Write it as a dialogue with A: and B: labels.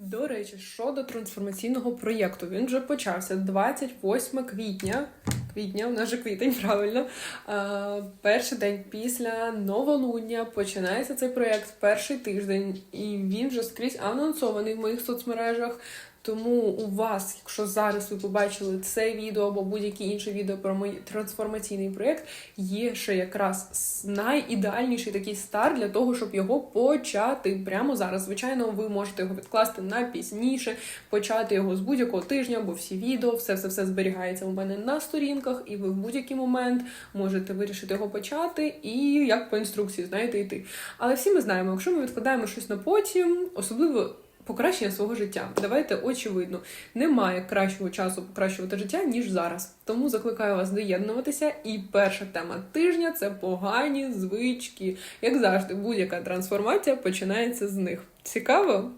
A: До речі, щодо трансформаційного проєкту, він вже почався 28 квітня. Квітня, у нас же квітень, правильно. Перший день після новолуння починається цей проєкт, перший тиждень, і він вже скрізь анонсований в моїх соцмережах. Тому у вас, якщо зараз ви побачили це відео або будь-які інші відео про мій трансформаційний проєкт, є ще якраз найідеальніший такий старт для того, щоб його почати прямо зараз. Звичайно, ви можете його відкласти на пізніше, почати його з будь-якого тижня, бо всі відео, все все все зберігається у мене на сторінках, і ви в будь-який момент можете вирішити його почати і як по інструкції, знаєте, йти. Але всі ми знаємо, якщо ми відкладаємо щось на потім, особливо. Покращення свого життя. Давайте очевидно, немає кращого часу покращувати життя, ніж зараз. Тому закликаю вас доєднуватися. І перша тема тижня це погані звички. Як завжди, будь-яка трансформація починається з них. Цікаво?